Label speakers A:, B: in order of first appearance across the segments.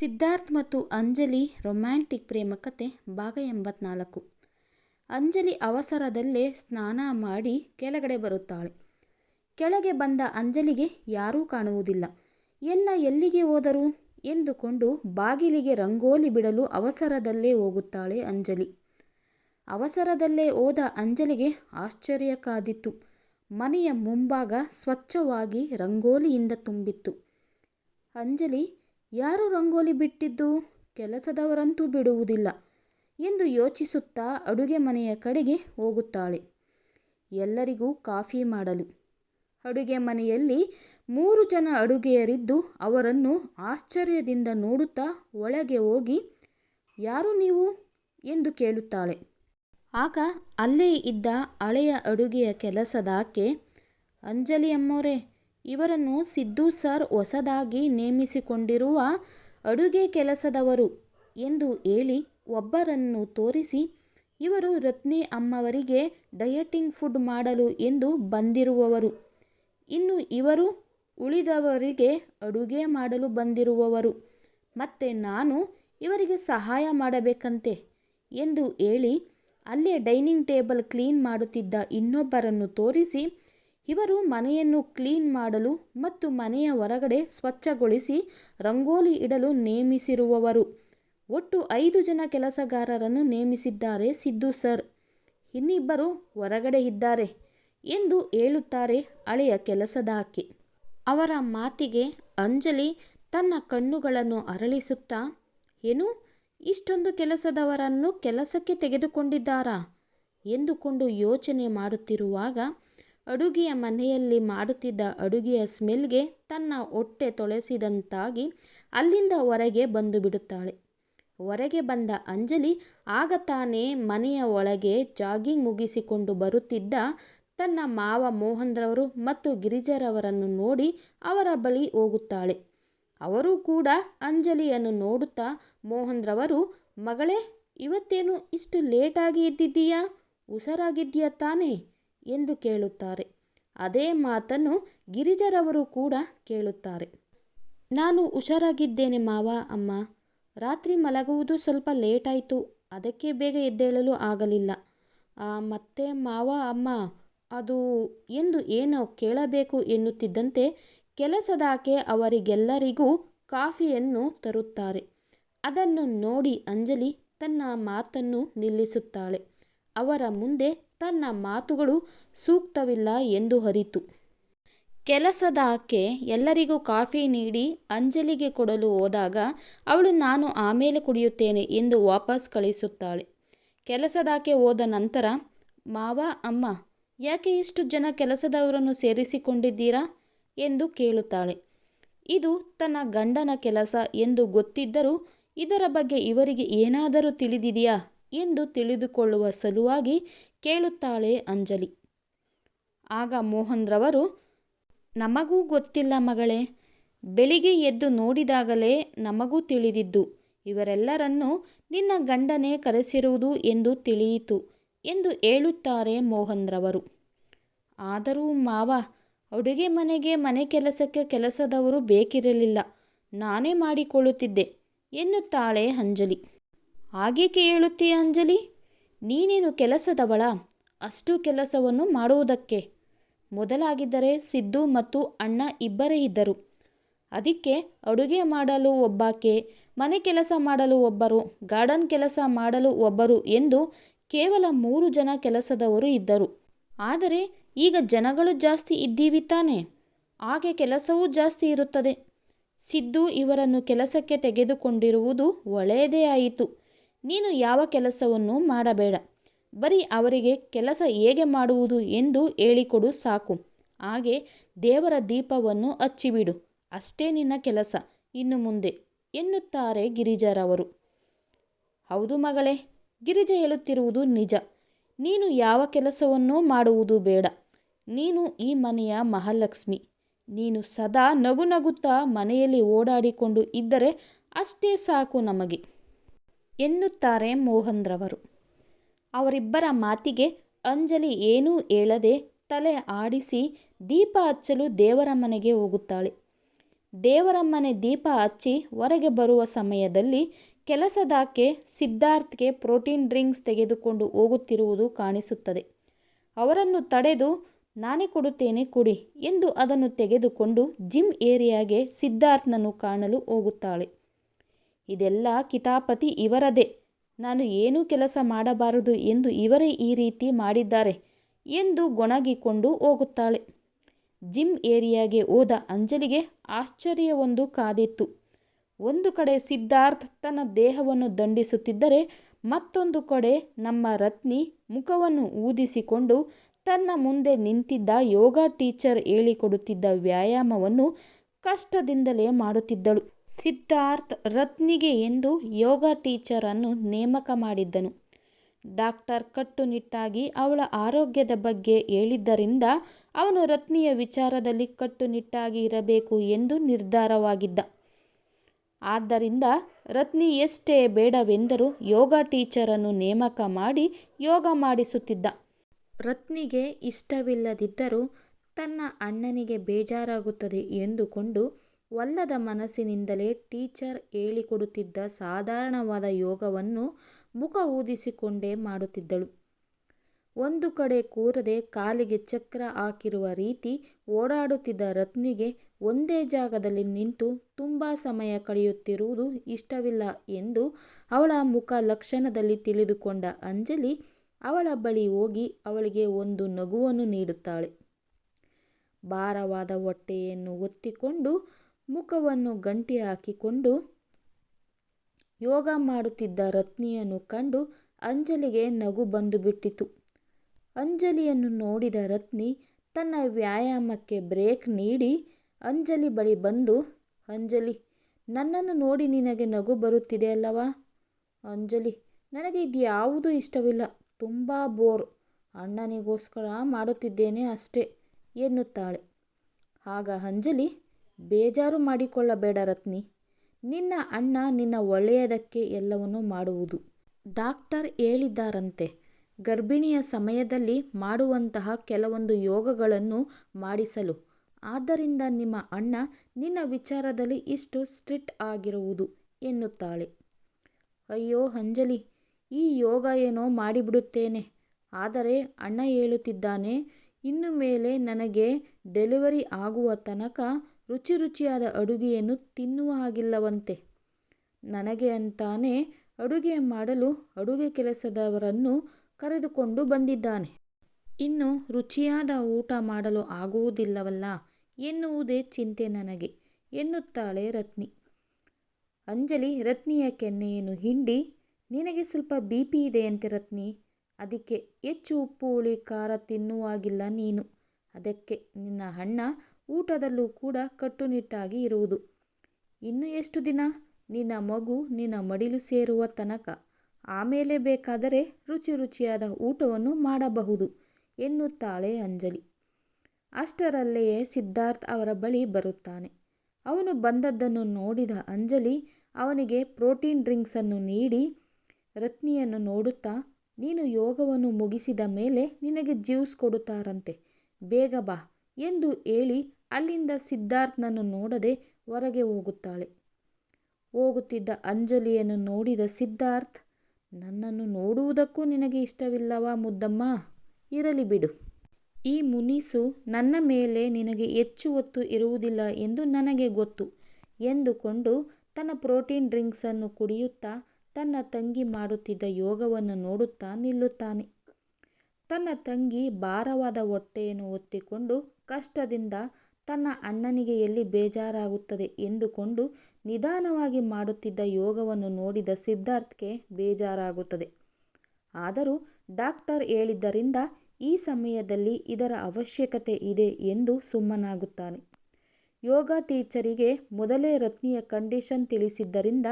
A: ಸಿದ್ಧಾರ್ಥ್ ಮತ್ತು ಅಂಜಲಿ ರೊಮ್ಯಾಂಟಿಕ್ ಪ್ರೇಮ ಕತೆ ಭಾಗ ಎಂಬತ್ನಾಲ್ಕು. ಅಂಜಲಿ ಅವಸರದಲ್ಲೇ ಸ್ನಾನ ಮಾಡಿ ಕೆಳಗಡೆ ಬರುತ್ತಾಳೆ. ಕೆಳಗೆ ಬಂದ ಅಂಜಲಿಗೆ ಯಾರೂ ಕಾಣುವುದಿಲ್ಲ. ಎಲ್ಲ ಎಲ್ಲಿಗೆ ಹೋದರು ಎಂದುಕೊಂಡು ಬಾಗಿಲಿಗೆ ರಂಗೋಲಿ ಬಿಡಲು ಅವಸರದಲ್ಲೇ ಹೋಗುತ್ತಾಳೆ ಅಂಜಲಿ. ಅವಸರದಲ್ಲೇ ಹೋದ ಅಂಜಲಿಗೆ ಆಶ್ಚರ್ಯ ಕಾದಿತ್ತು. ಮನೆಯ ಮುಂಭಾಗ ಸ್ವಚ್ಛವಾಗಿ ರಂಗೋಲಿಯಿಂದ ತುಂಬಿತ್ತು. ಅಂಜಲಿ ಯಾರು ರಂಗೋಲಿ ಬಿಟ್ಟಿದ್ದು? ಕೆಲಸದವರಂತೂ ಬಿಡುವುದಿಲ್ಲ ಎಂದು ಯೋಚಿಸುತ್ತಾ ಅಡುಗೆ ಮನೆಯ ಕಡೆಗೆ ಹೋಗುತ್ತಾಳೆ. ಎಲ್ಲರಿಗೂ ಕಾಫಿ ಮಾಡಲು. ಅಡುಗೆ ಮನೆಯಲ್ಲಿ ಮೂರು ಜನ ಅಡುಗೆಯರಿದ್ದು ಅವರನ್ನು ಆಶ್ಚರ್ಯದಿಂದ ನೋಡುತ್ತಾ ಒಳಗೆ ಹೋಗಿ, ಯಾರು ನೀವು? ಎಂದು ಕೇಳುತ್ತಾಳೆ. ಆಗ ಅಲ್ಲೇ ಇದ್ದ ಹಳೆಯ ಅಡುಗೆಯ ಕೆಲಸದಾಕೆ, ಅಂಜಲಿ ಅಮ್ಮೋರೆ ಇವರನ್ನು ಸಿದ್ದು ಸರ್ ಹೊಸದಾಗಿ ನೇಮಿಸಿಕೊಂಡಿರುವ ಅಡುಗೆ ಕೆಲಸದವರು ಎಂದು ಹೇಳಿ ಒಬ್ಬರನ್ನು ತೋರಿಸಿ, ಇವರು ರತ್ನಿ ಅಮ್ಮವರಿಗೆ ಡಯಟಿಂಗ್ ಫುಡ್ ಮಾಡಲು ಎಂದು ಬಂದಿರುವವರು. ಇನ್ನು ಇವರು ಉಳಿದವರಿಗೆ ಅಡುಗೆ ಮಾಡಲು ಬಂದಿರುವವರು. ಮತ್ತೆ ನಾನು ಇವರಿಗೆ ಸಹಾಯ ಮಾಡಬೇಕಂತೆ ಎಂದು ಹೇಳಿ, ಅಲ್ಲೇ ಡೈನಿಂಗ್ ಟೇಬಲ್ ಕ್ಲೀನ್ ಮಾಡುತ್ತಿದ್ದ ಇನ್ನೊಬ್ಬರನ್ನು ತೋರಿಸಿ ಇವರು ಮನೆಯನ್ನು ಕ್ಲೀನ್ ಮಾಡಲು ಮತ್ತು ಮನೆಯ ಹೊರಗಡೆ ಸ್ವಚ್ಛಗೊಳಿಸಿ ರಂಗೋಲಿ ಇಡಲು ನೇಮಿಸಿರುವವರು. ಒಟ್ಟು ಐದು ಜನ ಕೆಲಸಗಾರರನ್ನು ನೇಮಿಸಿದ್ದಾರೆ ಸಿದ್ದು ಸರ್. ಇನ್ನಿಬ್ಬರು ಹೊರಗಡೆ ಇದ್ದಾರೆ ಎಂದು ಹೇಳುತ್ತಾರೆ ಹಳೆಯ ಕೆಲಸದಾಕೆ. ಅವರ ಮಾತಿಗೆ ಅಂಜಲಿ ತನ್ನ ಕಣ್ಣುಗಳನ್ನು ಅರಳಿಸುತ್ತಾ, ಏನು? ಇಷ್ಟೊಂದು ಕೆಲಸದವರನ್ನು ಕೆಲಸಕ್ಕೆ ತೆಗೆದುಕೊಂಡಿದ್ದಾರಾ? ಎಂದುಕೊಂಡು ಯೋಚನೆ ಮಾಡುತ್ತಿರುವಾಗ ಅಡುಗೆಯ ಮನೆಯಲ್ಲಿ ಮಾಡುತ್ತಿದ್ದ ಅಡುಗೆಯ ಸ್ಮೆಲ್ಗೆ ತನ್ನ ಹೊಟ್ಟೆ ತೊಳೆಸಿದಂತಾಗಿ ಅಲ್ಲಿಂದ ಹೊರಗೆ ಬಂದು ಬಿಡುತ್ತಾಳೆ. ಹೊರಗೆ ಬಂದ ಅಂಜಲಿ ಆಗ ತಾನೇ ಮನೆಯ ಒಳಗೆ ಜಾಗಿಂಗ್ ಮುಗಿಸಿಕೊಂಡು ಬರುತ್ತಿದ್ದ ತನ್ನ ಮಾವ ಮೋಹನ್ರವರು ಮತ್ತು ಗಿರಿಜರವರನ್ನು ನೋಡಿ ಅವರ ಬಳಿ ಹೋಗುತ್ತಾಳೆ. ಅವರು ಕೂಡ ಅಂಜಲಿಯನ್ನು ನೋಡುತ್ತಾ, ಮೋಹನ್ರವರು, ಮಗಳೇ, ಇವತ್ತೇನು ಇಷ್ಟು ಲೇಟಾಗಿ ಇದ್ದಿದ್ದೀಯಾ ಹುಷಾರಾಗಿದ್ದೀಯಾ ತಾನೇ? ಎಂದು ಕೇಳುತ್ತಾರೆ. ಅದೇ ಮಾತನ್ನು ಗಿರಿಜರವರು ಕೂಡ ಕೇಳುತ್ತಾರೆ. ನಾನು ಹುಷಾರಾಗಿದ್ದೇನೆ ಮಾವ, ಅಮ್ಮ. ರಾತ್ರಿ ಮಲಗುವುದು ಸ್ವಲ್ಪ ಲೇಟಾಯಿತು. ಅದಕ್ಕೆ ಬೇಗ ಎದ್ದೇಳಲು ಆಗಲಿಲ್ಲ. ಮತ್ತೆ ಮಾವ, ಅಮ್ಮ, ಅದು ಎಂದು ಏನೋ ಕೇಳಬೇಕು ಎನ್ನುತ್ತಿದ್ದಂತೆ ಕೆಲಸದಾಕೆ ಅವರಿಗೆಲ್ಲರಿಗೂ ಕಾಫಿಯನ್ನು ತರುತ್ತಾರೆ. ಅದನ್ನು ನೋಡಿ ಅಂಜಲಿ ತನ್ನ ಮಾತನ್ನು ನಿಲ್ಲಿಸುತ್ತಾಳೆ. ಅವರ ಮುಂದೆ ತನ್ನ ಮಾತುಗಳು ಸೂಕ್ತವಿಲ್ಲ ಎಂದು ಅರಿತು. ಕೆಲಸದ ಆಕೆ ಎಲ್ಲರಿಗೂ ಕಾಫಿ ನೀಡಿ ಅಂಜಲಿಗೆ ಕೊಡಲು ಹೋದಾಗ, ಅವಳು ನಾನು ಆಮೇಲೆ ಕುಡಿಯುತ್ತೇನೆ ಎಂದು ವಾಪಸ್ ಕಳಿಸುತ್ತಾಳೆ. ಕೆಲಸದಾಕೆ ಹೋದ ನಂತರ, ಮಾವ, ಅಮ್ಮ, ಯಾಕೆ ಇಷ್ಟು ಜನ ಕೆಲಸದವರನ್ನು ಸೇರಿಸಿಕೊಂಡಿದ್ದೀರಾ? ಎಂದು ಕೇಳುತ್ತಾಳೆ. ಇದು ತನ್ನ ಗಂಡನ ಕೆಲಸ ಎಂದು ಗೊತ್ತಿದ್ದರೂ, ಇದರ ಬಗ್ಗೆ ಇವರಿಗೆ ಏನಾದರೂ ತಿಳಿದಿದೆಯಾ? ಎಂದು ತಿಳಿದುಕೊಳ್ಳುವ ಸಲುವಾಗಿ ಕೇಳುತ್ತಾಳೆ ಅಂಜಲಿ. ಆಗ ಮೋಹನ್ರವರು, ನಮಗೂ ಗೊತ್ತಿಲ್ಲ ಮಗಳೇ, ಬೆಳಿಗ್ಗೆ ಎದ್ದು ನೋಡಿದಾಗಲೇ ನಮಗೂ ತಿಳಿದಿದ್ದು, ಇವರೆಲ್ಲರನ್ನು ನಿನ್ನ ಗಂಡನೇ ಕರೆಸಿರುವುದು ಎಂದು ತಿಳಿಯಿತು ಎಂದು ಹೇಳುತ್ತಾರೆ ಮೋಹನ್ರವರು. ಆದರೂ ಮಾವ, ಅಡುಗೆ ಮನೆಗೆ ಮನೆ ಕೆಲಸಕ್ಕೆ ಕೆಲಸದವರು ಬೇಕಿರಲಿಲ್ಲ, ನಾನೇ ಮಾಡಿಕೊಳ್ಳುತ್ತಿದ್ದೆ ಎನ್ನುತ್ತಾಳೆ ಅಂಜಲಿ. ಹಾಗೇಕೆ ಹೇಳುತ್ತೀಯ ಅಂಜಲಿ? ನೀನೇನು ಕೆಲಸದವಳ? ಅಷ್ಟು ಕೆಲಸವನ್ನು ಮಾಡುವುದಕ್ಕೆ? ಮೊದಲಾಗಿದ್ದರೆ ಸಿದ್ದು ಮತ್ತು ಅಣ್ಣ ಇಬ್ಬರೇ ಇದ್ದರು. ಅದಕ್ಕೆ ಅಡುಗೆ ಮಾಡಲು ಒಬ್ಬಾಕೆ, ಮನೆ ಕೆಲಸ ಮಾಡಲು ಒಬ್ಬರು, ಗಾರ್ಡನ್ ಕೆಲಸ ಮಾಡಲು ಒಬ್ಬರು ಎಂದು ಕೇವಲ ಮೂರು ಜನ ಕೆಲಸದವರು ಇದ್ದರು. ಆದರೆ ಈಗ ಜನಗಳು ಜಾಸ್ತಿ ಇದ್ದೀವಿ ತಾನೆ? ಹಾಗೆ ಕೆಲಸವೂ ಜಾಸ್ತಿ ಇರುತ್ತದೆ. ಸಿದ್ದು ಇವರನ್ನು ಕೆಲಸಕ್ಕೆ ತೆಗೆದುಕೊಂಡಿರುವುದು ಒಳ್ಳೆಯದೇ ಆಯಿತು. ನೀನು ಯಾವ ಕೆಲಸವನ್ನು ಮಾಡಬೇಡ. ಬರೀ ಅವರಿಗೆ ಕೆಲಸ ಹೇಗೆ ಮಾಡುವುದು ಎಂದು ಹೇಳಿಕೊಡು ಸಾಕು. ಹಾಗೆ ದೇವರ ದೀಪವನ್ನು ಹಚ್ಚಿಬಿಡು. ಅಷ್ಟೇ ನಿನ್ನ ಕೆಲಸ. ಇನ್ನು ಮುಂದೆ ಎನ್ನುತ್ತಾರೆ ಗಿರಿಜಾರವರು. ಹೌದು ಮಗಳೇ, ಗಿರಿಜ ಹೇಳುತ್ತಿರುವುದು ನಿಜ. ನೀನು ಯಾವ ಕೆಲಸವನ್ನೂ ಮಾಡುವುದು ಬೇಡ. ನೀನು ಈ ಮನೆಯ ಮಹಾಲಕ್ಷ್ಮಿ. ನೀನು ಸದಾ ನಗು ನಗುತ್ತಾ ಮನೆಯಲ್ಲಿ ಓಡಾಡಿಕೊಂಡು ಇದ್ದರೆ ಅಷ್ಟೇ ಸಾಕು ನಮಗೆ. ಎನ್ನುತ್ತಾರೆ ಮೋಹನ್ರವರು. ಅವರಿಬ್ಬರ ಮಾತಿಗೆ ಅಂಜಲಿ ಏನೂ ಹೇಳದೆ ತಲೆ ಆಡಿಸಿ ದೀಪ ಹಚ್ಚಲು ದೇವರ ಮನೆಗೆ ಹೋಗುತ್ತಾಳೆ. ದೇವರ ಮನೆ ದೀಪ ಹಚ್ಚಿ ಹೊರಗೆ ಬರುವ ಸಮಯದಲ್ಲಿ ಕೆಲಸದಾಕೆ ಸಿದ್ಧಾರ್ಥ್ಗೆ ಪ್ರೋಟೀನ್ ಡ್ರಿಂಕ್ಸ್ ತೆಗೆದುಕೊಂಡು ಹೋಗುತ್ತಿರುವುದು ಕಾಣಿಸುತ್ತದೆ. ಅವರನ್ನು ತಡೆದು, ನಾನೇ ಕೊಡುತ್ತೇನೆ ಕುಡಿ ಎಂದು ಅದನ್ನು ತೆಗೆದುಕೊಂಡು ಜಿಮ್ ಏರಿಯಾಗೆ ಸಿದ್ಧಾರ್ಥ್ನನ್ನು ಕಾಣಲು ಹೋಗುತ್ತಾಳೆ. ಇದೆಲ್ಲ ಕಿತಾಪತಿ ಇವರದೇ. ನಾನು ಏನೂ ಕೆಲಸ ಮಾಡಬಾರದು ಎಂದು ಇವರೇ ಈ ರೀತಿ ಮಾಡಿದ್ದಾರೆ ಎಂದು ಗೊಣಗಿಕೊಂಡು ಹೋಗುತ್ತಾಳೆ. ಜಿಮ್ ಏರಿಯಾಗೆ ಹೋದ ಅಂಜಲಿಗೆ ಆಶ್ಚರ್ಯವೊಂದು ಕಾದಿತ್ತು. ಒಂದು ಕಡೆ ಸಿದ್ಧಾರ್ಥ್ ತನ್ನ ದೇಹವನ್ನು ದಂಡಿಸುತ್ತಿದ್ದರೆ ಮತ್ತೊಂದು ಕಡೆ ನಮ್ಮ ರತ್ನಿ ಮುಖವನ್ನು ಊದಿಸಿಕೊಂಡು ತನ್ನ ಮುಂದೆ ನಿಂತಿದ್ದ ಯೋಗ ಟೀಚರ್ ಹೇಳಿಕೊಡುತ್ತಿದ್ದ ವ್ಯಾಯಾಮವನ್ನು ಕಷ್ಟದಿಂದಲೇ ಮಾಡುತ್ತಿದ್ದಳು. ಸಿದ್ಧಾರ್ಥ್ ರತ್ನಿಗೆ ಎಂದು ಯೋಗ ಟೀಚರನ್ನು ನೇಮಕ ಮಾಡಿದ್ದನು. ಡಾಕ್ಟರ್ ಕಟ್ಟುನಿಟ್ಟಾಗಿ ಅವಳ ಆರೋಗ್ಯದ ಬಗ್ಗೆ ಹೇಳಿದ್ದರಿಂದ ಅವನು ರತ್ನಿಯ ವಿಚಾರದಲ್ಲಿ ಕಟ್ಟುನಿಟ್ಟಾಗಿ ಇರಬೇಕು ಎಂದು ನಿರ್ಧಾರವಾಗಿದ್ದ. ಆದ್ದರಿಂದ ರತ್ನಿ ಎಷ್ಟೇ ಬೇಡವೆಂದರೂ ಯೋಗ ಟೀಚರನ್ನು ನೇಮಕ ಮಾಡಿ ಯೋಗ ಮಾಡಿಸುತ್ತಿದ್ದ. ರತ್ನಿಗೆ ಇಷ್ಟವಿಲ್ಲದಿದ್ದರೂ ತನ್ನ ಅಣ್ಣನಿಗೆ ಬೇಜಾರಾಗುತ್ತದೆ ಎಂದುಕೊಂಡು ಒಲ್ಲದ ಮನಸ್ಸಿನಿಂದಲೇ ಟೀಚರ್ ಹೇಳಿಕೊಡುತ್ತಿದ್ದ ಸಾಧಾರಣವಾದ ಯೋಗವನ್ನು ಮುಖ ಊದಿಸಿಕೊಂಡೇ ಮಾಡುತ್ತಿದ್ದಳು. ಒಂದು ಕಡೆ ಕೂರದೆ ಕಾಲಿಗೆ ಚಕ್ರ ಹಾಕಿರುವ ರೀತಿ ಓಡಾಡುತ್ತಿದ್ದ ರತ್ನಿಗೆ ಒಂದೇ ಜಾಗದಲ್ಲಿ ನಿಂತು ತುಂಬ ಸಮಯ ಕಳೆಯುತ್ತಿರುವುದು ಇಷ್ಟವಿಲ್ಲ ಎಂದು ಅವಳ ಮುಖ ಲಕ್ಷಣದಲ್ಲಿ ತಿಳಿದುಕೊಂಡ ಅಂಜಲಿ ಅವಳ ಬಳಿ ಹೋಗಿ ಅವಳಿಗೆ ಒಂದು ನಗುವನ್ನು ನೀಡುತ್ತಾಳೆ. ಭಾರವಾದ ಹೊಟ್ಟೆಯನ್ನು ಒತ್ತಿಕೊಂಡು ಮುಖವನ್ನು ಗಂಟಿ ಹಾಕಿಕೊಂಡು ಯೋಗ ಮಾಡುತ್ತಿದ್ದ ರತ್ನಿಯನ್ನು ಕಂಡು ಅಂಜಲಿಗೆ ನಗು ಬಂದುಬಿಟ್ಟಿತು ಅಂಜಲಿಯನ್ನು ನೋಡಿದ ರತ್ನಿ ತನ್ನ ವ್ಯಾಯಾಮಕ್ಕೆ ಬ್ರೇಕ್ ನೀಡಿ ಅಂಜಲಿ ಬಳಿ ಬಂದು, ಅಂಜಲಿ, ನನ್ನನ್ನು ನೋಡಿ ನಿನಗೆ ನಗು ಬರುತ್ತಿದೆ ಅಲ್ಲವಾ? ಅಂಜಲಿ, ನನಗೆ ಇದ್ಯಾವುದೂ ಇಷ್ಟವಿಲ್ಲ. ತುಂಬ ಬೋರ್. ಅಣ್ಣನಿಗೋಸ್ಕರ ಮಾಡುತ್ತಿದ್ದೇನೆ ಅಷ್ಟೇ, ಎನ್ನುತ್ತಾಳೆ. ಆಗ ಅಂಜಲಿ ಬೇಜಾರು ಮಾಡಿಕೊಳ್ಳಬೇಡ ರತ್ನಿ. ನಿನ್ನ ಅಣ್ಣ ನಿನ್ನ ಒಳ್ಳೆಯದಕ್ಕೆ ಎಲ್ಲವನ್ನೂ ಮಾಡುವುದು. ಡಾಕ್ಟರ್ ಹೇಳಿದ್ದಾರಂತೆ. ಗರ್ಭಿಣಿಯ ಸಮಯದಲ್ಲಿ ಮಾಡುವಂತಹ ಕೆಲವೊಂದು ಯೋಗಗಳನ್ನು ಮಾಡಿಸಲು. ಆದ್ದರಿಂದ ನಿಮ್ಮ ಅಣ್ಣ ನಿನ್ನ ವಿಚಾರದಲ್ಲಿ ಇಷ್ಟು ಸ್ಟ್ರಿಕ್ಟ್ ಆಗಿರುವುದು ಎನ್ನುತ್ತಾಳೆ. ಅಯ್ಯೋ ಅಂಜಲಿ, ಈ ಯೋಗ ಏನೋ ಮಾಡಿಬಿಡುತ್ತೇನೆ. ಆದರೆ ಅಣ್ಣ ಹೇಳುತ್ತಿದ್ದಾನೆ, ಇನ್ನು ಮೇಲೆ ನನಗೆ ಡೆಲಿವರಿ ಆಗುವ ತನಕ ರುಚಿ ರುಚಿಯಾದ ಅಡುಗೆಯನ್ನು ತಿನ್ನುವ ಹಾಗಿಲ್ಲವಂತೆ. ನನಗೆ ಅಂತಾನೆ ಅಡುಗೆ ಮಾಡಲು ಅಡುಗೆ ಕೆಲಸದವರನ್ನು ಕರೆದುಕೊಂಡು ಬಂದಿದ್ದಾನೆ. ಇನ್ನು ರುಚಿಯಾದ ಊಟ ಮಾಡಲು ಆಗುವುದಿಲ್ಲವಲ್ಲ ಎನ್ನುವುದೇ ಚಿಂತೆ ನನಗೆ ಎನ್ನುತ್ತಾಳೆ ರತ್ನಿ. ಅಂಜಲಿ ರತ್ನಿಯ ಕೆನ್ನೆಯನ್ನು ಹಿಂಡಿ, ನಿನಗೆ ಸ್ವಲ್ಪ ಬಿ ಪಿ ಇದೆಯಂತೆ ರತ್ನಿ. ಅದಕ್ಕೆ ಹೆಚ್ಚು ಉಪ್ಪು, ಹುಳಿ, ಖಾರ ತಿನ್ನುವಾಗಿಲ್ಲ ನೀನು. ಅದಕ್ಕೆ ನಿನ್ನ ಅಣ್ಣ ಊಟದಲ್ಲೂ ಕೂಡ ಕಟ್ಟುನಿಟ್ಟಾಗಿ ಇರುವುದು. ಇನ್ನು ಎಷ್ಟು ದಿನ? ನಿನ್ನ ಮಗು ನಿನ್ನ ಮಡಿಲು ಸೇರುವ ತನಕ. ಆಮೇಲೆ ಬೇಕಾದರೆ ರುಚಿ ರುಚಿಯಾದ ಊಟವನ್ನು ಮಾಡಬಹುದು, ಎನ್ನುತ್ತಾಳೆ ಅಂಜಲಿ. ಅಷ್ಟರಲ್ಲೆಯೇ ಸಿದ್ಧಾರ್ಥ್ ಅವರ ಬಳಿ ಬರುತ್ತಾನೆ. ಅವನು ಬಂದದ್ದನ್ನು ನೋಡಿದ ಅಂಜಲಿ ಅವನಿಗೆ ಪ್ರೋಟೀನ್ ಡ್ರಿಂಕ್ಸನ್ನು ನೀಡಿ ರತ್ನಿಯನ್ನು ನೋಡುತ್ತಾ, ನೀನು ಯೋಗವನ್ನು ಮುಗಿಸಿದ ಮೇಲೆ ನಿನಗೆ ಜ್ಯೂಸ್ ಕೊಡುತ್ತಾರಂತೆ, ಬೇಗ ಬಾ ಎಂದು ಹೇಳಿ ಅಲ್ಲಿಂದ ಸಿದ್ಧಾರ್ಥ್ನನ್ನು ನೋಡದೆ ಹೊರಗೆ ಹೋಗುತ್ತಾಳೆ. ಹೋಗುತ್ತಿದ್ದ ಅಂಜಲಿಯನ್ನು ನೋಡಿದ ಸಿದ್ಧಾರ್ಥ್, ನನ್ನನ್ನು ನೋಡುವುದಕ್ಕೂ ನಿನಗೆ ಇಷ್ಟವಿಲ್ಲವಾ ಮುದ್ದಮ್ಮ? ಇರಲಿ ಬಿಡು. ಈ ಮುನಿಸು ನನ್ನ ಮೇಲೆ ನಿನಗೆ ಹೆಚ್ಚು ಹೊತ್ತು ಇರುವುದಿಲ್ಲ ಎಂದು ನನಗೆ ಗೊತ್ತು ಎಂದುಕೊಂಡು ತನ್ನ ಪ್ರೋಟೀನ್ ಡ್ರಿಂಕ್ಸನ್ನು ಕುಡಿಯುತ್ತಾ ತನ್ನ ತಂಗಿ ಮಾಡುತ್ತಿದ್ದ ಯೋಗವನ್ನು ನೋಡುತ್ತಾ ನಿಲ್ಲುತ್ತಾನೆ. ತನ್ನ ತಂಗಿ ಭಾರವಾದ ಹೊಟ್ಟೆಯನ್ನು ಒತ್ತಿಕೊಂಡು ಕಷ್ಟದಿಂದ ತನ್ನ ಅಣ್ಣನಿಗೆ ಎಲ್ಲಿ ಬೇಜಾರಾಗುತ್ತದೆ ಎಂದುಕೊಂಡು ನಿಧಾನವಾಗಿ ಮಾಡುತ್ತಿದ್ದ ಯೋಗವನ್ನು ನೋಡಿದ ಸಿದ್ಧಾರ್ಥ್ಗೆ ಬೇಜಾರಾಗುತ್ತದೆ. ಆದರೂ ಡಾಕ್ಟರ್ ಹೇಳಿದ್ದರಿಂದ ಈ ಸಮಯದಲ್ಲಿ ಇದರ ಅವಶ್ಯಕತೆ ಇದೆ ಎಂದು ಸುಮ್ಮನಾಗುತ್ತಾನೆ. ಯೋಗ ಟೀಚರಿಗೆ ಮೊದಲೇ ರತ್ನಿಯ ಕಂಡೀಷನ್ ತಿಳಿಸಿದ್ದರಿಂದ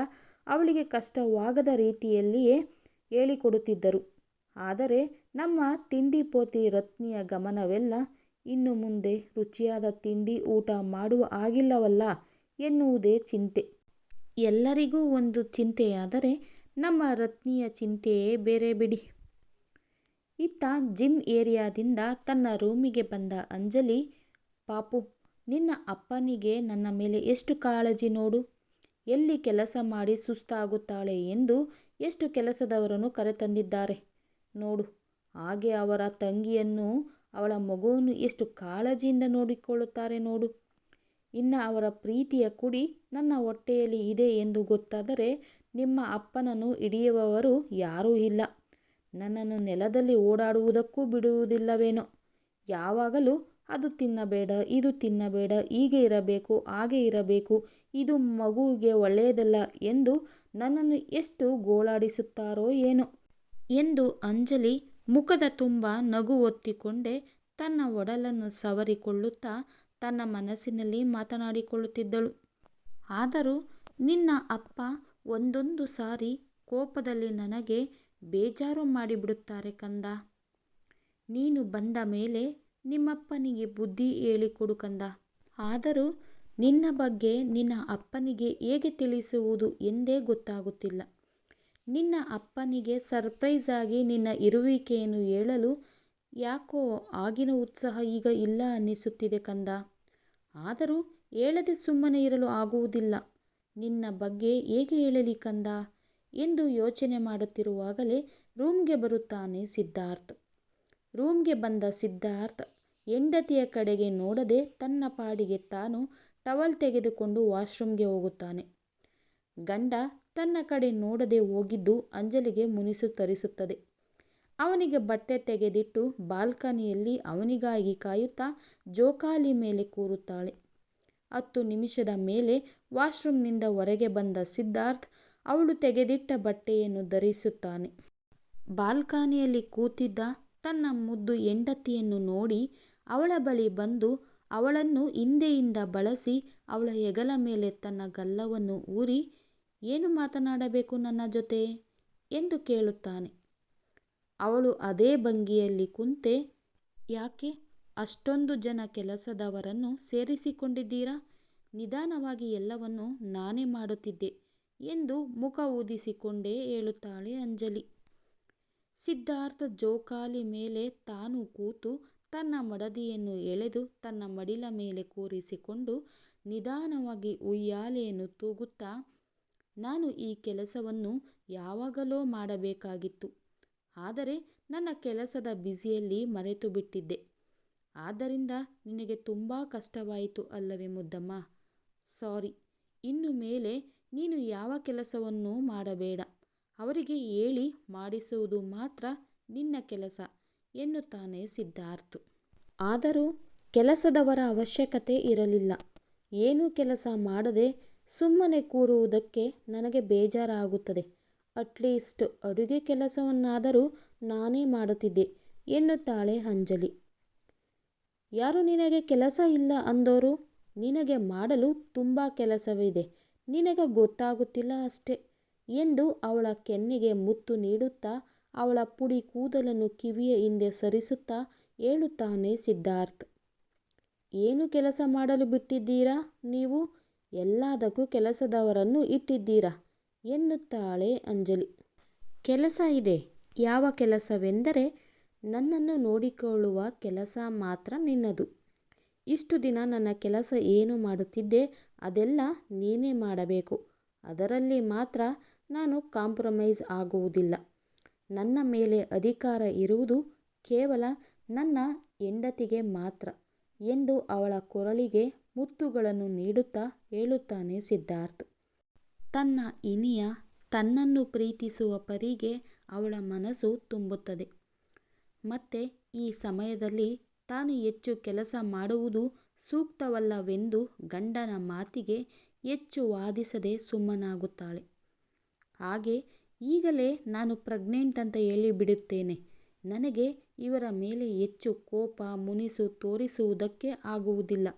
A: ಅವಳಿಗೆ ಕಷ್ಟವಾಗದ ರೀತಿಯಲ್ಲಿಯೇ ಹೇಳಿಕೊಡುತ್ತಿದ್ದರು. ಆದರೆ ನಮ್ಮ ತಿಂಡಿ ಪೋತಿ ರತ್ನಿಯ ಗಮನವೆಲ್ಲ ಇನ್ನು ಮುಂದೆ ರುಚಿಯಾದ ತಿಂಡಿ ಊಟ ಮಾಡುವ ಆಗಿಲ್ಲವಲ್ಲ ಎನ್ನುವುದೇ ಚಿಂತೆ. ಎಲ್ಲರಿಗೂ ಒಂದು ಚಿಂತೆಯಾದರೆ ನಮ್ಮ ರತ್ನಿಯ ಚಿಂತೆಯೇ ಬೇರೆ ಬಿಡಿ. ಇತ್ತ ಜಿಮ್ ಏರಿಯಾದಿಂದ ತನ್ನ ರೂಮಿಗೆ ಬಂದ ಅಂಜಲಿ, ಪಾಪು, ನಿನ್ನ ಅಪ್ಪನಿಗೆ ನನ್ನ ಮೇಲೆ ಎಷ್ಟು ಕಾಳಜಿ ನೋಡು. ಎಲ್ಲಿ ಕೆಲಸ ಮಾಡಿ ಸುಸ್ತಾಗುತ್ತಾಳೆ ಎಂದು ಎಷ್ಟು ಕೆಲಸದವರನ್ನು ಕರೆತಂದಿದ್ದಾರೆ. ನೋಡು, ಹಾಗೆ ಅವರ ತಂಗಿಯನ್ನು ಅವಳ ಮಗುವನ್ನು ಎಷ್ಟು ಕಾಳಜಿಯಿಂದ ನೋಡಿಕೊಳ್ಳುತ್ತಾರೆ ನೋಡು. ಇನ್ನು ಅವರ ಪ್ರೀತಿಯ ಕುಡಿ ನನ್ನ ಹೊಟ್ಟೆಯಲ್ಲಿ ಇದೆ ಎಂದು ಗೊತ್ತಾದರೆ ನಿಮ್ಮ ಅಪ್ಪನನ್ನು ಹಿಡಿಯುವವರು ಯಾರೂ ಇಲ್ಲ. ನನ್ನನ್ನು ನೆಲದಲ್ಲಿ ಓಡಾಡುವುದಕ್ಕೂ ಬಿಡುವುದಿಲ್ಲವೇನೋ. ಯಾವಾಗಲೂ ಅದು ತಿನ್ನಬೇಡ, ಇದು ತಿನ್ನಬೇಡ, ಹೀಗೆ ಇರಬೇಕು, ಹಾಗೆ ಇರಬೇಕು, ಇದು ಮಗುವಿಗೆ ಒಳ್ಳೆಯದಲ್ಲ ಎಂದು ನನ್ನನ್ನು ಎಷ್ಟು ಗೋಳಾಡಿಸುತ್ತಾರೋ ಏನೋ. ಎಂದು ಅಂಜಲಿ ಮುಖದ ತುಂಬ ನಗು ಒತ್ತಿಕೊಂಡೇ ತನ್ನ ಒಡಲನ್ನು ಸವರಿಕೊಳ್ಳುತ್ತಾ ತನ್ನ ಮನಸ್ಸಿನಲ್ಲಿ ಮಾತನಾಡಿಕೊಳ್ಳುತ್ತಿದ್ದಳು. ಆದರೂ ನಿನ್ನ ಅಪ್ಪ ಒಂದೊಂದು ಸಾರಿ ಕೋಪದಲ್ಲಿ ನನಗೆ ಬೇಜಾರು ಮಾಡಿಬಿಡುತ್ತಾರೆ ಕಂದ. ನೀನು ಬಂದ ಮೇಲೆ ನಿಮ್ಮಪ್ಪನಿಗೆ ಬುದ್ಧಿ ಹೇಳಿಕೊಡು ಕಂದ. ಆದರೂ ನಿನ್ನ ಬಗ್ಗೆ ನಿನ್ನ ಅಪ್ಪನಿಗೆ ಹೇಗೆ ತಿಳಿಸುವುದು ಎಂದೇ ಗೊತ್ತಾಗುತ್ತಿಲ್ಲ. ನಿನ್ನ ಅಪ್ಪನಿಗೆ ಸರ್ಪ್ರೈಸ್ ಆಗಿ ನಿನ್ನ ಇರುವಿಕೆಯನ್ನು ಹೇಳಲು ಯಾಕೋ ಆಗಿನ ಉತ್ಸಾಹ ಈಗ ಇಲ್ಲ ಅನ್ನಿಸುತ್ತಿದೆ ಕಂದ. ಆದರೂ ಹೇಳದೆ ಸುಮ್ಮನೆ ಇರಲು ಆಗುವುದಿಲ್ಲ. ನಿನ್ನ ಬಗ್ಗೆ ಹೇಗೆ ಹೇಳಲಿ ಕಂದ? ಎಂದು ಯೋಚನೆ ಮಾಡುತ್ತಿರುವಾಗಲೇ ರೂಮ್ಗೆ ಬರುತ್ತಾನೆ ಸಿದ್ಧಾರ್ಥ್. ರೂಮ್ಗೆ ಬಂದ ಸಿದ್ಧಾರ್ಥ್ ಹೆಂಡತಿಯ ಕಡೆಗೆ ನೋಡದೆ ತನ್ನ ಪಾಡಿಗೆ ತಾನು ಟವಲ್ ತೆಗೆದುಕೊಂಡು ವಾಶ್ರೂಮ್ಗೆ ಹೋಗುತ್ತಾನೆ. ಗಂಡ ತನ್ನ ಕಡೆ ನೋಡದೆ ಹೋಗಿದ್ದು ಅಂಜಲಿಗೆ ಮುನಿಸು ತರಿಸುತ್ತದೆ. ಅವನಿಗೆ ಬಟ್ಟೆ ತೆಗೆದಿಟ್ಟು ಬಾಲ್ಕನಿಯಲ್ಲಿ ಅವನಿಗಾಗಿ ಕಾಯುತ್ತಾ ಜೋಕಾಲಿ ಮೇಲೆ ಕೂರುತ್ತಾಳೆ. ಹತ್ತು ನಿಮಿಷದ ಮೇಲೆ ವಾಶ್ರೂಮ್ನಿಂದ ಹೊರಗೆ ಬಂದ ಸಿದ್ಧಾರ್ಥ್ ಅವಳು ತೆಗೆದಿಟ್ಟ ಬಟ್ಟೆಯನ್ನು ಧರಿಸುತ್ತಾನೆ. ಬಾಲ್ಕನಿಯಲ್ಲಿ ಕೂತಿದ್ದ ತನ್ನ ಮುದ್ದು ಹೆಂಡತಿಯನ್ನು ನೋಡಿ ಅವಳ ಬಳಿ ಬಂದು ಅವಳನ್ನು ಹಿಂದೆಯಿಂದ ಬಳಸಿ ಅವಳ ಹೆಗಲ ಮೇಲೆ ತನ್ನ ಗಲ್ಲವನ್ನು ಊರಿ ಏನು ಮಾತನಾಡಬೇಕು ನನ್ನ ಜೊತೆ? ಎಂದು ಕೇಳುತ್ತಾನೆ. ಅವಳು ಅದೇ ಭಂಗಿಯಲ್ಲಿ ಕುಂತೆ, ಯಾಕೆ ಅಷ್ಟೊಂದು ಜನ ಕೆಲಸದವರನ್ನು ಸೇರಿಸಿಕೊಂಡಿದ್ದೀರಾ? ನಿಧಾನವಾಗಿ ಎಲ್ಲವನ್ನು ನಾನೇ ಮಾಡುತ್ತಿದ್ದೆ ಎಂದು ಮುಖ ಊದಿಸಿಕೊಂಡೇ ಹೇಳುತ್ತಾಳೆ ಅಂಜಲಿ. ಸಿದ್ಧಾರ್ಥ ಜೋಕಾಲಿ ಮೇಲೆ ತಾನು ಕೂತು ತನ್ನ ಮಡದಿಯನ್ನು ಎಳೆದು ತನ್ನ ಮಡಿಲ ಮೇಲೆ ಕೂರಿಸಿಕೊಂಡು ನಿಧಾನವಾಗಿ ಉಯ್ಯಾಲೆಯನ್ನು ತೂಗುತ್ತಾ ನಾನು ಈ ಕೆಲಸವನ್ನು ಯಾವಾಗಲೋ ಮಾಡಬೇಕಾಗಿತ್ತು. ಆದರೆ ನನ್ನ ಕೆಲಸದ ಬ್ಯುಸಿಯಲ್ಲಿ ಮರೆತು ಬಿಟ್ಟಿದ್ದೆ. ಆದ್ದರಿಂದ ನಿನಗೆ ತುಂಬ ಕಷ್ಟವಾಯಿತು ಅಲ್ಲವೇ ಮುದ್ದಮ್ಮ? ಸಾರಿ, ಇನ್ನು ಮೇಲೆ ನೀನು ಯಾವ ಕೆಲಸವನ್ನೂ ಮಾಡಬೇಡ. ಅವರಿಗೆ ಹೇಳಿ ಮಾಡಿಸುವುದು ಮಾತ್ರ ನಿನ್ನ ಕೆಲಸ ಎನ್ನುತ್ತಾನೆ ಸಿದ್ಧಾರ್ಥ್. ಆದರೂ ಕೆಲಸದವರ ಅವಶ್ಯಕತೆ ಇರಲಿಲ್ಲ. ಏನೂ ಕೆಲಸ ಮಾಡದೆ ಸುಮ್ಮನೆ ಕೂರುವುದಕ್ಕೆ ನನಗೆ ಬೇಜಾರಾಗುತ್ತದೆ. ಅಟ್ಲೀಸ್ಟ್ ಅಡುಗೆ ಕೆಲಸವನ್ನಾದರೂ ನಾನೇ ಮಾಡುತ್ತಿದ್ದೆ, ಎನ್ನುತ್ತಾಳೆ ಅಂಜಲಿ. ಯಾರು ನಿನಗೆ ಕೆಲಸ ಇಲ್ಲ ಅಂದೋರು? ನಿನಗೆ ಮಾಡಲು ತುಂಬ ಕೆಲಸವಿದೆ. ನಿನಗೆ ಗೊತ್ತಾಗುತ್ತಿಲ್ಲ ಅಷ್ಟೇ ಎಂದು ಅವಳ ಕೆನ್ನೆಗೆ ಮುತ್ತು ನೀಡುತ್ತಾ, ಅವಳ ಪುಡಿ ಕೂದಲನ್ನು ಕಿವಿಯ ಹಿಂದೆ ಸರಿಸುತ್ತಾ ಹೇಳುತ್ತಾನೆ ಸಿದ್ಧಾರ್ಥ್. ಏನು ಕೆಲಸ ಮಾಡಲು ಬಿಟ್ಟಿದ್ದೀರಾ ನೀವು? ಎಲ್ಲದಕ್ಕೂ ಕೆಲಸದವರನ್ನು ಇಟ್ಟಿದ್ದೀರಾ? ಎನ್ನುತ್ತಾಳೆ ಅಂಜಲಿ. ಕೆಲಸ ಇದೆ. ಯಾವ ಕೆಲಸವೆಂದರೆ ನನ್ನನ್ನು ನೋಡಿಕೊಳ್ಳುವ ಕೆಲಸ ಮಾತ್ರ ನಿನ್ನದು. ಇಷ್ಟು ದಿನ ನನ್ನ ಕೆಲಸ ಏನು ಮಾಡುತ್ತಿದ್ದೆ ಅದೆಲ್ಲ ನೀನೇ ಮಾಡಬೇಕು. ಅದರಲ್ಲಿ ಮಾತ್ರ ನಾನು ಕಾಂಪ್ರಮೈಸ್ ಆಗುವುದಿಲ್ಲ. ನನ್ನ ಮೇಲೆ ಅಧಿಕಾರ ಇರುವುದು ಕೇವಲ ನನ್ನ ಹೆಂಡತಿಗೆ ಮಾತ್ರ ಎಂದು ಅವಳ ಕೊರಳಿಗೆ ಮುತ್ತುಗಳನ್ನು ನೀಡುತ್ತಾ ಹೇಳುತ್ತಾನೆ ಸಿದ್ಧಾರ್ಥ್. ತನ್ನ ಇನಿಯ ತನ್ನನ್ನು ಪ್ರೀತಿಸುವ ಪರಿಗೆ ಅವಳ ಮನಸ್ಸು ತುಂಬುತ್ತದೆ. ಮತ್ತೆ ಈ ಸಮಯದಲ್ಲಿ ತಾನು ಹೆಚ್ಚು ಕೆಲಸ ಮಾಡುವುದು ಸೂಕ್ತವಲ್ಲವೆಂದು ಗಂಡನ ಮಾತಿಗೆ ಹೆಚ್ಚು ವಾದಿಸದೆ ಸುಮ್ಮನಾಗುತ್ತಾಳೆ. ಹಾಗೆ ಈಗಲೇ ನಾನು ಪ್ರೆಗ್ನೆಂಟ್ ಅಂತ ಹೇಳಿಬಿಡುತ್ತೇನೆ ನನಗೆ ಇವರ ಮೇಲೆ ಹೆಚ್ಚು ಕೋಪ, ಮುನಿಸು ತೋರಿಸುವುದಕ್ಕೆ ಆಗುವುದಿಲ್ಲ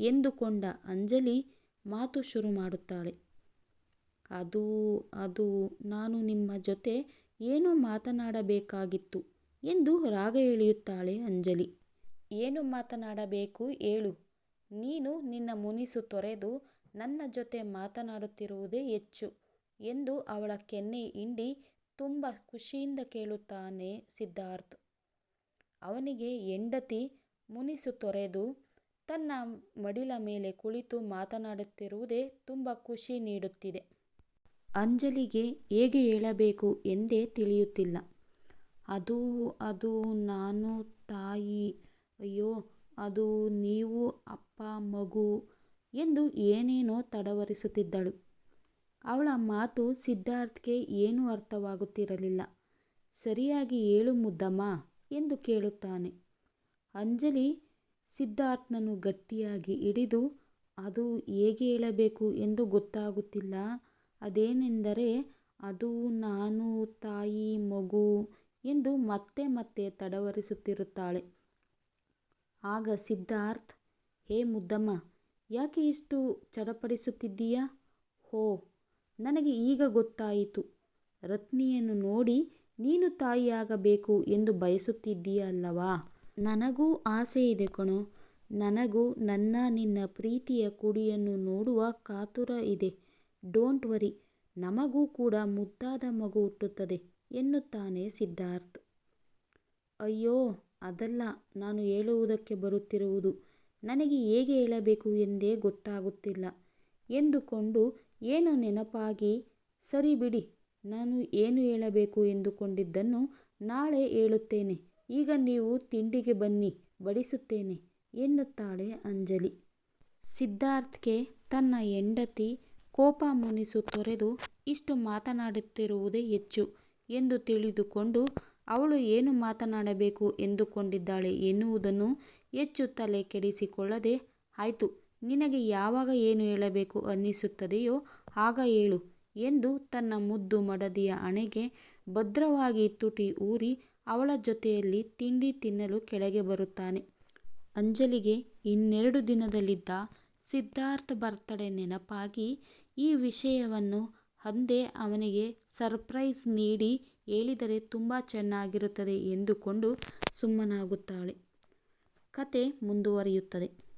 A: ಎಂದುಕೊಂಡ ಅಂಜಲಿ ಮಾತು ಶುರು ಮಾಡುತ್ತಾಳೆ. ಅದು ಅದು, ನಾನು ನಿಮ್ಮ ಜೊತೆ ಏನು ಮಾತನಾಡಬೇಕಾಗಿತ್ತು ಎಂದು ರಾಗ ಎಳೆಯುತ್ತಾಳೆ ಅಂಜಲಿ. ಏನು ಮಾತನಾಡಬೇಕು ಹೇಳು. ನೀನು ನಿನ್ನ ಮುನಿಸು ತೊರೆದು ನನ್ನ ಜೊತೆ ಮಾತನಾಡುತ್ತಿರುವುದೇ ಹೆಚ್ಚು ಎಂದು ಅವಳ ಕೆನ್ನೆ ಹಿಂಡಿ ತುಂಬ ಖುಷಿಯಿಂದ ಕೇಳುತ್ತಾನೆ ಸಿದ್ಧಾರ್ಥ್. ಅವನಿಗೆ ಹೆಂಡತಿ ಮುನಿಸು ತೊರೆದು ತನ್ನ ಮಡಿಲ ಮೇಲೆ ಕುಳಿತು ಮಾತನಾಡುತ್ತಿರುವುದೇ ತುಂಬ ಖುಷಿ ನೀಡುತ್ತಿದೆ. ಅಂಜಲಿಗೆ ಹೇಗೆ ಹೇಳಬೇಕು ಎಂದೇ ತಿಳಿಯುತ್ತಿಲ್ಲ. ಅದು ಅದು ನಾನು ತಾಯಿ, ಅಯ್ಯೋ, ಅದು ನೀವು ಅಪ್ಪ, ಮಗು ಎಂದು ಏನೇನೋ ತಡವರಿಸುತ್ತಿದ್ದಳು. ಅವಳ ಮಾತು ಸಿದ್ಧಾರ್ಥ್ಗೆ ಏನೂ ಅರ್ಥವಾಗುತ್ತಿರಲಿಲ್ಲ. ಸರಿಯಾಗಿ ಹೇಳು ಮುದ್ದಮ್ಮ ಎಂದು ಕೇಳುತ್ತಾನೆ. ಅಂಜಲಿ ಸಿದ್ಧಾರ್ಥ್ನನ್ನು ಗಟ್ಟಿಯಾಗಿ ಹಿಡಿದು, ಅದು ಹೇಗೆ ಹೇಳಬೇಕು ಎಂದು ಗೊತ್ತಾಗುತ್ತಿಲ್ಲ. ಅದೇನೆಂದರೆ, ಅದು ನಾನು, ತಾಯಿ, ಮಗು ಎಂದು ಮತ್ತೆ ಮತ್ತೆ ತಡವರಿಸುತ್ತಿರುತ್ತಾಳೆ. ಆಗ ಸಿದ್ಧಾರ್ಥ್, ಹೇ ಮುದ್ದಮ್ಮ, ಯಾಕೆ ಇಷ್ಟು ಚಡಪಡಿಸುತ್ತಿದ್ದೀಯಾ ಹೋ, ನನಗೆ ಈಗ ಗೊತ್ತಾಯಿತು. ರತ್ನಿಯನ್ನು ನೋಡಿ ನೀನು ತಾಯಿಯಾಗಬೇಕು ಎಂದು ಬಯಸುತ್ತಿದ್ದೀಯ ಅಲ್ಲವಾ? ನನಗೂ ಆಸೆ ಇದೆ ಕಣೋ. ನನಗೂ ನನ್ನ ನಿನ್ನ ಪ್ರೀತಿಯ ಕುಡಿಯನ್ನು ನೋಡುವ ಕಾತುರ ಇದೆ. ಡೋಂಟ್ ವರಿ, ನಮಗೂ ಕೂಡ ಮುದ್ದಾದ ಮಗು ಹುಟ್ಟುತ್ತದೆ ಎನ್ನುತ್ತಾನೆ ಸಿದ್ಧಾರ್ಥ್. ಅಯ್ಯೋ, ಅದಲ್ಲ, ನಾನು ಹೇಳುವುದಕ್ಕೆ ಬರುತ್ತಿರುವುದು. ನನಗೆ ಹೇಗೆ ಹೇಳಬೇಕು ಎಂದೇ ಗೊತ್ತಾಗುತ್ತಿಲ್ಲ ಎಂದುಕೊಂಡು ಏನೋ ನೆನಪಾಗಿ, ಸರಿ ಬಿಡಿ, ನಾನು ಏನು ಹೇಳಬೇಕು ಎಂದುಕೊಂಡಿದ್ದನ್ನು ನಾಳೆ ಹೇಳುತ್ತೇನೆ ಈಗ ನೀವು ತಿಂಡಿಗೆ ಬನ್ನಿ, ಬಡಿಸುತ್ತೇನೆ, ಎನ್ನುತ್ತಾಳೆ ಅಂಜಲಿ. ಸಿದ್ಧಾರ್ಥ್ಗೆ ತನ್ನ ಹೆಂಡತಿ ಕೋಪ ಮುನಿಸು ತೊರೆದು ಇಷ್ಟು ಮಾತನಾಡುತ್ತಿರುವುದೇ ಹೆಚ್ಚು ಎಂದು ತಿಳಿದುಕೊಂಡು ಅವಳು ಏನು ಮಾತನಾಡಬೇಕು ಎಂದುಕೊಂಡಿದ್ದಾಳೆ ಎನ್ನುವುದನ್ನು ಹೆಚ್ಚು ತಲೆ ಕೆಡಿಸಿಕೊಳ್ಳದೆ, ಆಯ್ತು, ನಿನಗೆ ಯಾವಾಗ ಏನು ಹೇಳಬೇಕು ಅನ್ನಿಸುತ್ತದೆಯೋ ಆಗ ಹೇಳು ಎಂದು ತನ್ನ ಮುದ್ದು ಮಡದಿಯ ಹಣೆಗೆ ಭದ್ರವಾಗಿ ತುಟಿ ಊರಿ ಅವಳ ಜೊತೆಯಲ್ಲಿ ತಿಂಡಿ ತಿನ್ನಲು ಕೆಳಗೆ ಬರುತ್ತಾನೆ. ಅಂಜಲಿಗೆ ಇನ್ನೆರಡು ದಿನದಲ್ಲಿದ್ದ ಸಿದ್ಧಾರ್ಥ್ ಬರ್ತ್ಡೇ ನೆನಪಾಗಿ ಈ ವಿಷಯವನ್ನು ಅಂದೇ ಅವನಿಗೆ ಸರ್ಪ್ರೈಸ್ ನೀಡಿ ಹೇಳಿದರೆ ತುಂಬ ಚೆನ್ನಾಗಿರುತ್ತದೆ ಎಂದುಕೊಂಡು ಸುಮ್ಮನಾಗುತ್ತಾಳೆ. ಕಥೆ ಮುಂದುವರಿಯುತ್ತದೆ.